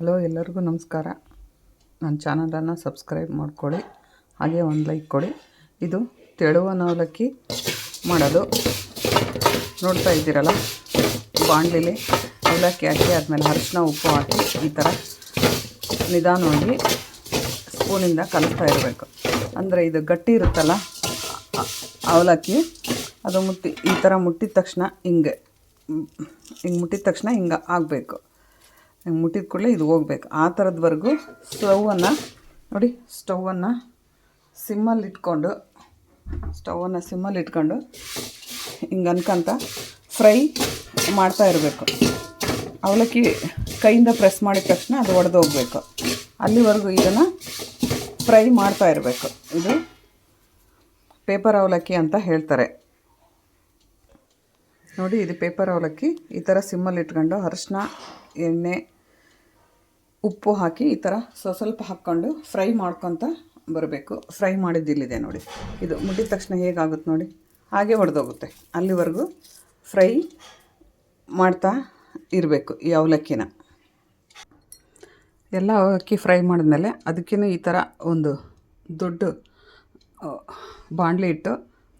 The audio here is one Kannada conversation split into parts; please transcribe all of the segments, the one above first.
ಹಲೋ ಎಲ್ಲರಿಗೂ ನಮಸ್ಕಾರ. ನನ್ನ ಚಾನಲನ್ನು ಸಬ್ಸ್ಕ್ರೈಬ್ ಮಾಡ್ಕೊಳ್ಳಿ, ಹಾಗೆ ಒಂದು ಲೈಕ್ ಕೊಡಿ. ಇದು ತೆಳುವನ ಅವಲಕ್ಕಿ ಮಾಡೋದು ನೋಡ್ತಾ ಇದ್ದೀರಲ್ಲ? ಬಾಣಲಿಲಿ ಅವಲಕ್ಕಿ ಹಾಕಿ, ಆದಮೇಲೆ ಅರಿಶಿನ ಉಪ್ಪು ಹಾಕಿ ಈ ಥರ ನಿಧಾನವಾಗಿ ಸ್ಪೂನಿಂದ ಕಲಿಸ್ತಾ ಇರಬೇಕು. ಅಂದರೆ ಇದು ಗಟ್ಟಿ ಇರುತ್ತಲ್ಲ, ಅವಲಕ್ಕಿ, ಅದು ಮುಟ್ಟಿ, ಈ ಥರ ಮುಟ್ಟಿದ ತಕ್ಷಣ ಹಿಂಗೆ ಹಿಂಗೆ ಮುಟ್ಟಿದ ತಕ್ಷಣ ಹಿಂಗೆ ಆಗಬೇಕು. ಹಿಂಗೆ ಮುಟ್ಟಿದ ಕೂಡಲೇ ಇದು ಹೋಗ್ಬೇಕು. ಆ ಥರದವರೆಗೂ ಸ್ಟವನ್ನು ನೋಡಿ ಸ್ಟವನ್ನು ಸಿಮ್ಮಲ್ಲಿ ಇಟ್ಕೊಂಡು ಸ್ಟವನ್ನು ಸಿಮ್ಮಲ್ಲಿ ಇಟ್ಕೊಂಡು ಹಿಂಗೆ ಅನ್ಕೊಂತ ಫ್ರೈ ಮಾಡ್ತಾ ಇರಬೇಕು. ಅವಲಕ್ಕಿ ಕೈಯಿಂದ ಪ್ರೆಸ್ ಮಾಡಿದ ತಕ್ಷಣ ಅದು ಒಡೆದು ಹೋಗ್ಬೇಕು. ಅಲ್ಲಿವರೆಗೂ ಇದನ್ನು ಫ್ರೈ ಮಾಡ್ತಾ ಇರಬೇಕು. ಇದು ಪೇಪರ್ ಅವಲಕ್ಕಿ ಅಂತ ಹೇಳ್ತಾರೆ. ನೋಡಿ, ಇದು ಪೇಪರ್ ಅವಲಕ್ಕಿ ಈ ಥರ ಸಿಮ್ಮಲ್ಲಿ ಇಟ್ಕೊಂಡು ಅರಿಶಿನ ಎಣ್ಣೆ, ಉಪ್ಪು ಹಾಕಿ ಈ ಥರ ಸ್ವ ಸ್ವಲ್ಪ ಹಾಕ್ಕೊಂಡು ಫ್ರೈ ಮಾಡ್ಕೊತ ಬರಬೇಕು. ಫ್ರೈ ಮಾಡಿದ್ದಿಲ್ಲಿದೆ ನೋಡಿ. ಇದು ಮುಟ್ಟಿದ ತಕ್ಷಣ ಹೇಗಾಗುತ್ತೆ ನೋಡಿ? ಹಾಗೆ ಹೊಡೆದೋಗುತ್ತೆ ಅಲ್ಲಿವರೆಗೂ ಫ್ರೈ ಮಾಡ್ತಾ ಇರಬೇಕು ಈ ಅವಲಕ್ಕಿನ. ಎಲ್ಲ ಅವಲಕ್ಕಿ ಫ್ರೈ ಮಾಡಿದ್ಮೇಲೆ ಅದಕ್ಕೇನು ಈ ಥರ ಒಂದು ದೊಡ್ಡ ಬಾಣಲೆ ಇಟ್ಟು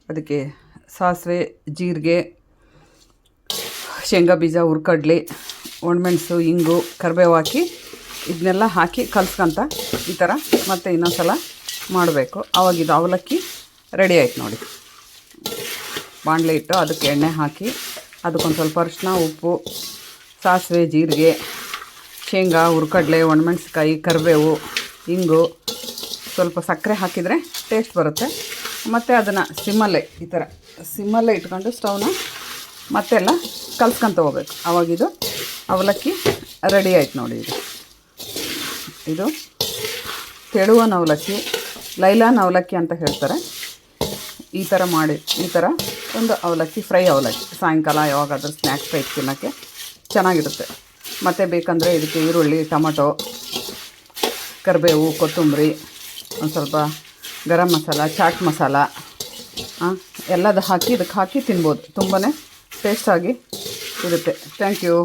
ಅದಕ್ಕೆ ಸಾಸಿವೆ, ಜೀರಿಗೆ, ಶೇಂಗಾ ಬೀಜ, ಹುರ್ಕಡ್ಲಿ ಒಣಮೆಣಸು ಇಂಗು, ಕರಿಬೇವು ಹಾಕಿ ಇದನ್ನೆಲ್ಲ ಹಾಕಿ ಕಲ್ಸ್ಕೊಂತ ಈ ಥರ ಮತ್ತೆ ಇನ್ನೊಂದು ಸಲ ಮಾಡಬೇಕು. ಆವಾಗ ಇದು ಅವಲಕ್ಕಿ ರೆಡಿ ಆಯ್ತು ನೋಡಿ. ಬಾಣಲೆ ಇಟ್ಟು ಅದಕ್ಕೆ ಎಣ್ಣೆ ಹಾಕಿ, ಅದಕ್ಕೊಂದು ಸ್ವಲ್ಪ ಅರಿಶಿನ ಉಪ್ಪು, ಸಾಸಿವೆ, ಜೀರಿಗೆ, ಶೇಂಗಾ, ಹುರ್ಕಡ್ಲೆ ಒಣಮೆಣ್ಸಿಕಾಯಿ ಕರಿಬೇವು, ಇಂಗು, ಸ್ವಲ್ಪ ಸಕ್ಕರೆ ಹಾಕಿದರೆ ಟೇಸ್ಟ್ ಬರುತ್ತೆ. ಮತ್ತು ಅದನ್ನು ಸಿಮ್ಮಲ್ಲೇ ಈ ಥರ ಸಿಮ್ಮಲ್ಲೇ ಇಟ್ಕೊಂಡು ಸ್ಟವ್ನ ಮತ್ತೆಲ್ಲ ಕಲ್ಸ್ಕೊಂತ ಹೋಗ್ಬೇಕು. ಆವಾಗಿದು ಅವಲಕ್ಕಿ ರೆಡಿ ಆಯ್ತು ನೋಡಿ ಇದು. ಇದು ತೆಳುವನ ಅವಲಕ್ಕಿ, ಲೈಲಾನ್ ಅವಲಕ್ಕಿ ಅಂತ ಹೇಳ್ತಾರೆ. ಈ ಥರ ಮಾಡಿ, ಈ ಥರ ಒಂದು ಅವಲಕ್ಕಿ, ಫ್ರೈ ಅವಲಕ್ಕಿ. ಸಾಯಂಕಾಲ ಯಾವಾಗಾದ್ರೂ ಸ್ನ್ಯಾಕ್ಸ್ ಟೈಪ್ ತಿನ್ನೋಕ್ಕೆ ಚೆನ್ನಾಗಿರುತ್ತೆ. ಮತ್ತು ಬೇಕಂದರೆ ಇದಕ್ಕೆ ಈರುಳ್ಳಿ, ಟೊಮಟೊ, ಕರಿಬೇವು, ಕೊತ್ತಂಬರಿ, ಒಂದು ಸ್ವಲ್ಪ ಗರಂ ಮಸಾಲ, ಚಾಟ್ ಮಸಾಲ ಎಲ್ಲದು ಹಾಕಿ ಇದಕ್ಕೆ ಹಾಕಿ ತಿನ್ಬೋದು. ತುಂಬಾ ಟೇಸ್ಟಾಗಿ ಇರುತ್ತೆ. Thank you